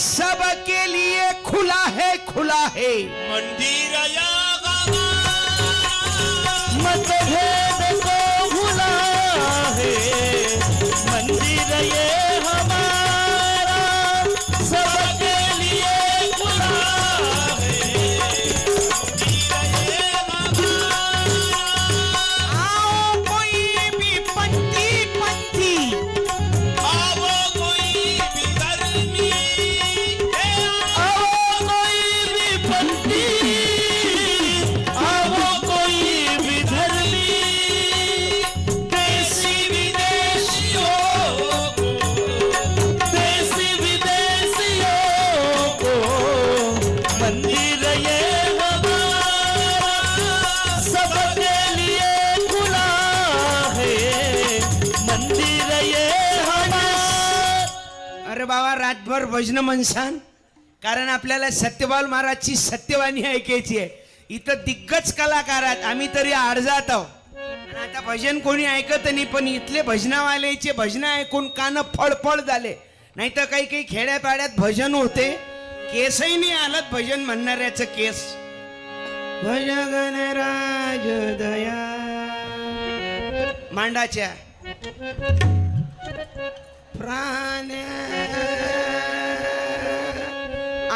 सबके लिए खुला है खुला है। मंदिर या अरे बाबा रातभर भजन म्हणसान कारण आपल्याला सत्यपाल महाराजची सत्यवाणी ऐकायची आहे. इथं दिग्गज कलाकार आहेत आम्ही तरी आडजात आहोत. आणि आता भजन कोणी ऐकत नाही पण इथले भजनावाल्याचे भजन ऐकून कान फळफळ झाले. नाही तर काही काही खेड्यापाड्यात भजन होते. केसही नाही आलत भजन म्हणणाऱ्याचं केस. भजन राज दया मांडाच्या.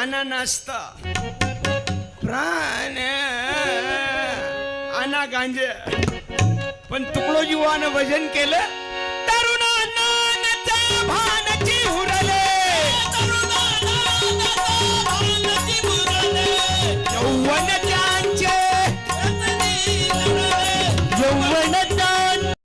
अना अननस्त। प्राण। अना गांजे पण तुकडो जीवानं भजन केलं